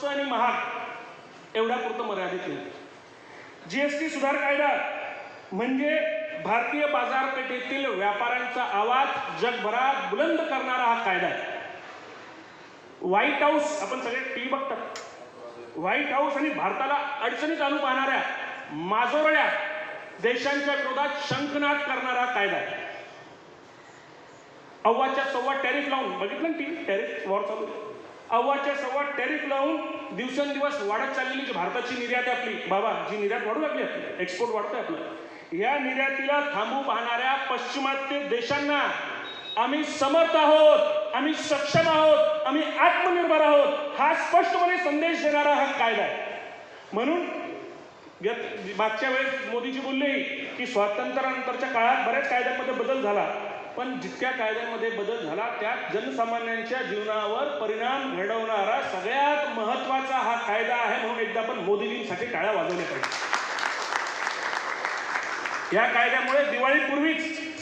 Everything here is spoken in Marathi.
स्वस्त आणि महाग एवढ्या पुरतं मर्यादित नाही. जीएसटी सुधार कायदा म्हणजे भारतीय बाजारपेठेतील व्यापाऱ्यांचा आवाज जगभरात बुलंद करणारा हा कायदा आहे. व्हाईट हाऊस आपण सगळे टी बघतात व्हाईट हाऊस आणि भारताला अडचणीत आणू पाहणाऱ्या माजोरड्या देशांच्या विरोधात शंखनाद करणारा कायदा आहे. अव्वाच्या सव्वा टॅरिफ लावून बघितलं ना टी टॅरिफ वॉर चालू अव्वाच्या सव्वा टॅरिफ लावून दिवसेंदिवस वाढत चाललेली जी भारताची निर्यात आहे आपली बाबा जी निर्यात वाढू लागली आपली एक्सपोर्ट वाढतोय आपलं. या निर्यातीला थांबू पाहणाऱ्या पश्चिमात्य देशांना आम्ही समर्थ आहोत आम्ही सक्षम आहोत आम्ही आत्मनिर्भर आहोत हा स्पष्टपणे संदेश देणारा हा कायदा आहे. म्हणून मागच्या वेळेस मोदीजी बोलले की स्वातंत्र्यानंतरच्या काळात बऱ्याच कायद्यांमध्ये बदल झाला. पण जितक्या कायद्यामध्ये बदल झाला त्यात जनसामान्यांच्या जीवनावर परिणाम घडवणारा सगळ्यात महत्त्वाचा हा कायदा आहे म्हणून एकदा आपण मोदीजींसाठी टाळ्या वाजवल्या पाहिजे या कायद्यामुळे दिवाळीपूर्वीच